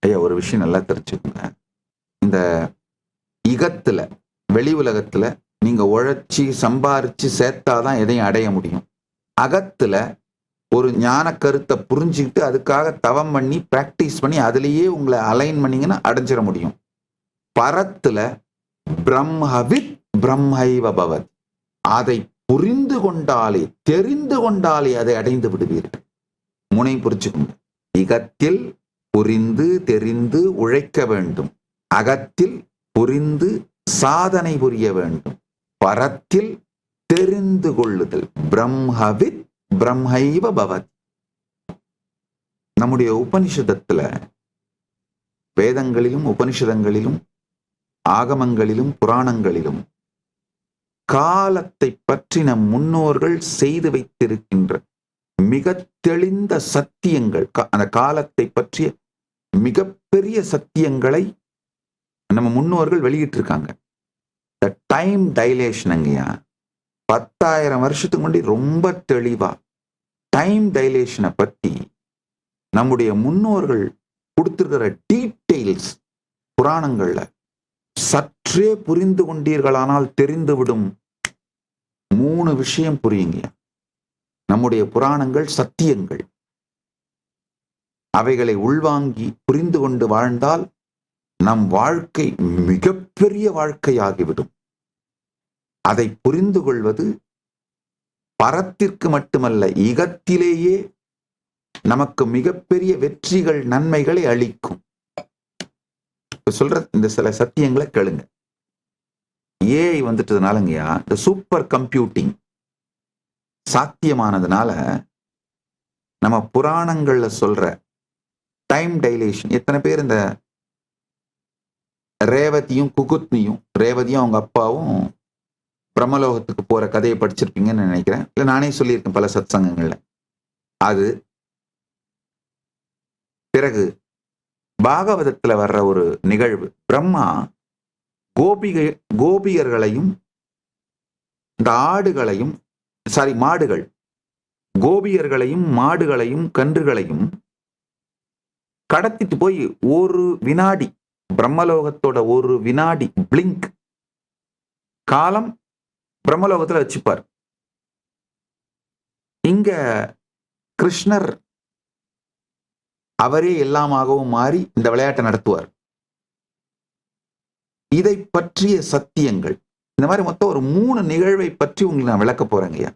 ஐயா ஒரு விஷயம் நல்லா தெரிஞ்சுக்கோங்க. இந்த இகத்துல வெளி உலகத்துல நீங்க உழைச்சி சம்பாரிச்சு சேர்த்தாதான் எதையும் அடைய முடியும். அகத்துல ஒரு ஞான கருத்தை புரிஞ்சுக்கிட்டு அதுக்காக தவம் பண்ணி பிராக்டிஸ் பண்ணி அதுலேயே உங்களை அலைன் பண்ணிங்கன்னா அடைஞ்சிட முடியும். பரத்தில் பிரம்மவித் பிரம்மைவ பவத். அதை புரிந்து கொண்டாலே தெரிந்து கொண்டாலே அதை அடைந்து விடுவீர்கள். முனை புரிச்சுக்கோங்க இகத்தில் புரிந்து தெரிந்து உழைக்க வேண்டும். அகத்தில் புரிந்து சாதனை புரிய வேண்டும். பரத்தில் தெரிந்து கொள்ளுதல். பிரம்மவித் பிரம்மைவ பவத். நம்முடைய உபனிஷதத்துல வேதங்களிலும் உபனிஷதங்களிலும் ஆகமங்களிலும் புராணங்களிலும் காலத்தை பற்றி நம் முன்னோர்கள் செய்து வைத்திருக்கின்ற மிக தெளிந்த சத்தியங்கள் அந்த காலத்தை பற்றிய மிகப்பெரிய சத்தியங்களை நம்ம முன்னோர்கள் வெளியிட்டிருக்காங்க. த டைம் டைலேஷனுங்கய்யா பத்தாயிரம் வருஷத்துக்கு முன்னாடி ரொம்ப தெளிவா. டைம் டைலேஷனை பற்றி நம்முடைய முன்னோர்கள் கொடுத்துருக்கிற டீட்டெயில்ஸ் புராணங்கள்ல சற்றே புரிந்து கொண்டீர்களானால் தெரிந்துவிடும் மூணு விஷயம் புரியுங்க நம்முடைய புராணங்கள் சத்தியங்கள். அவைகளை உள்வாங்கி புரிந்து கொண்டு வாழ்ந்தால் நம் வாழ்க்கை மிகப்பெரிய வாழ்க்கையாகிவிடும். அதை புரிந்து கொள்வது பரத்திற்கு மட்டுமல்ல இகத்திலேயே நமக்கு மிகப்பெரிய வெற்றிகள் நன்மைகளை அளிக்கும். சொல்ற இந்த சில சத்தியங்களை கேளுங்க. ஏஐ வந்துட்டதுனாலங்கய்யா இந்த சூப்பர் கம்ப்யூட்டிங் சாத்தியமானதுனால நம்ம புராணங்கள்ல சொல்ற டைம் டைலேஷன் எத்தனை பேர் இந்த ரேவதியும் குகுத்னியும் ரேவதியும் அவங்க அப்பாவும் பிரம்மலோகத்துக்கு போற கதையை படிச்சிருப்பீங்கன்னு நினைக்கிறேன். இல்லை நானே சொல்லியிருக்கேன் பல சத் சங்கங்களில் அது பிறகு பாகவதத்துல வர்ற ஒரு நிகழ்வு. பிரம்மா கோபிகை கோபியர்களையும் இந்த ஆடுகளையும் சாரி மாடுகள். கோபியர்களையும் மாடுகளையும் கன்றுகளையும் கடத்திட்டு போய் ஒரு வினாடி பிரம்மலோகத்தோட ஒரு வினாடி பிளிங்க் காலம் பிரம்மலோகத்துல வச்சுப்பார். இங்க கிருஷ்ணர் அவரே எல்லாமாகவும் மாறி இந்த விளையாட்டை நடத்துவார். இதை பற்றிய சத்தியங்கள். இந்த மாதிரி மொத்தம் ஒரு மூணு நிகழ்வை பற்றி உங்களுக்கு நான் விளக்க போறேங்கய்யா